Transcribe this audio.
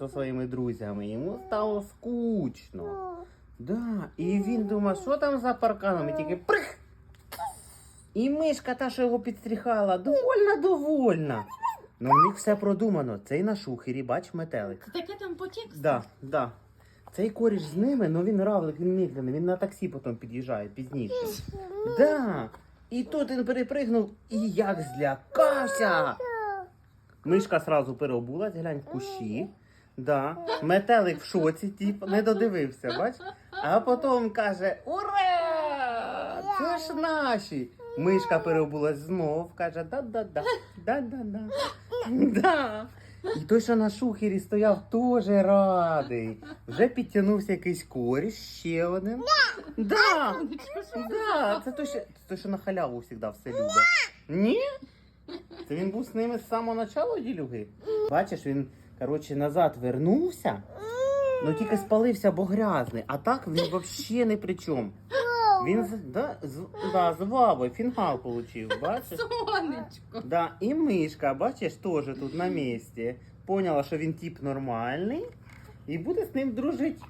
зі своїми друзями. Йому стало скучно. Да. І він думав, що там за парканом, і тільки прих. І мишка та, що його підстріхала, довольна, довольна. Ну, в них все продумано. Цей на шухері, бач, метелик. Таке там по тексту? Да, да. Цей коріш з ними, ну він равлик, він медленний, він на таксі потім під'їжджає пізніше. Да. І тут він перепригнув і як злякався. Мишка сразу переобулась, глянь в кущі. Да. Метелик в шоці, тип, не додивився, бач? А потім каже: Ура! Це ж наші! Мишка переобулась знов, каже, да-да-да, да-да-да. Да. І той, що на шухері стояв, теж радий. Вже підтягнувся якийсь коріш, ще один. Да. Да, це той, що, той, що на халяву завжди все любить. Ні? Це він був з ними з самого начала ділюги. Бачиш, він, коротше, назад вернувся, ну тільки спалився, бо грязний. А так він взагалі не при чому. Він з, да, з, да, з вавою фінгал отримав, бачиш? Сонечко. Да, і мишка, бачиш, теж тут на місці. Поняла, що він тип нормальний і буде з ним дружити.